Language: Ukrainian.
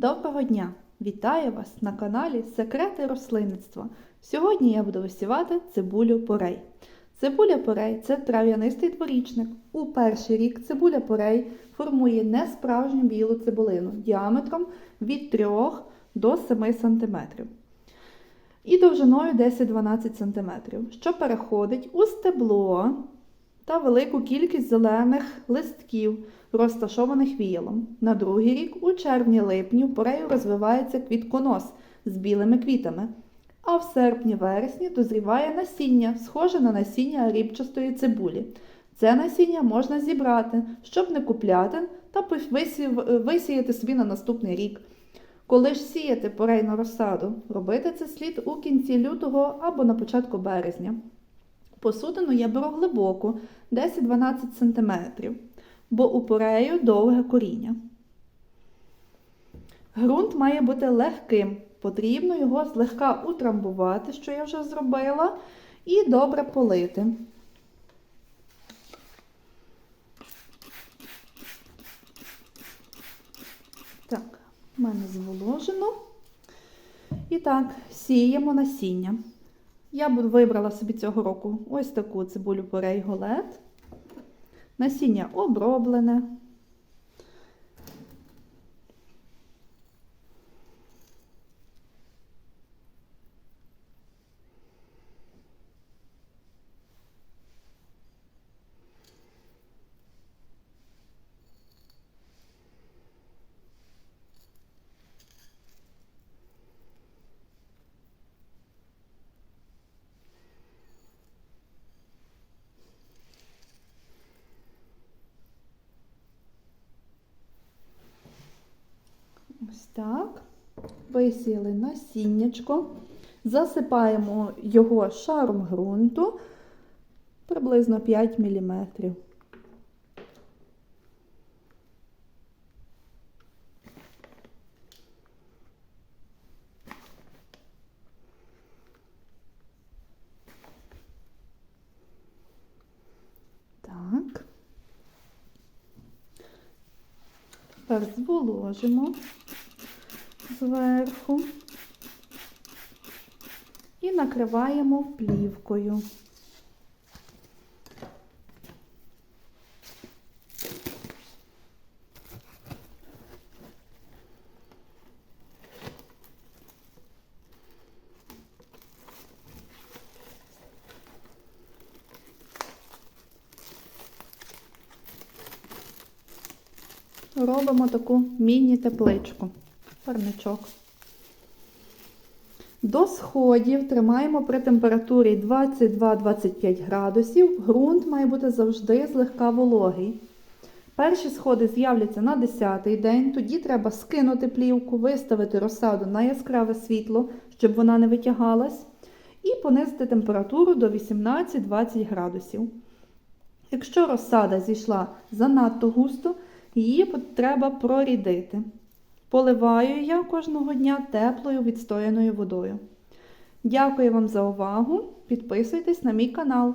Доброго дня! Вітаю вас на каналі Секрети рослинництва. Сьогодні я буду висівати цибулю порей. Цибуля порей це трав'янистий дворічник. У перший рік цибуля порей формує несправжню білу цибулину діаметром від 3 до 7 см і довжиною 10-12 см, що переходить у стебло та велику кількість зелених листків, розташованих віялом. На другий рік у червні-липні в порею розвивається квітконос з білими квітами, а в серпні-вересні дозріває насіння, схоже на насіння рібчастої цибулі. Це насіння можна зібрати, щоб не купляти та висіяти собі на наступний рік. Коли ж сіяти порейну розсаду, робити це слід у кінці лютого або на початку березня. Посудину я беру глибоку 10-12 см, бо у порею довге коріння. Грунт має бути легким. Потрібно його злегка утрамбувати, що я вже зробила, і добре полити. Так, в мене зволожено. І так, сіємо насіння. Я б вибрала собі цього року ось таку цибулю порей голет. Насіння оброблене. Ось так. Висіяли насіннячко. Засипаємо його шаром ґрунту приблизно 5 мм. Так. Тепер зволожимо зверху і накриваємо плівкою. Робимо таку міні-тепличку, парничок. До сходів тримаємо при температурі 22-25 градусів. Ґрунт має бути завжди злегка вологий. Перші сходи з'являться на 10-й день, тоді треба скинути плівку, виставити розсаду на яскраве світло, щоб вона не витягалась, і понизити температуру до 18-20 градусів. Якщо розсада зійшла занадто густо, її треба прорідити. Поливаю я кожного дня теплою відстояною водою. Дякую вам за увагу! Підписуйтесь на мій канал.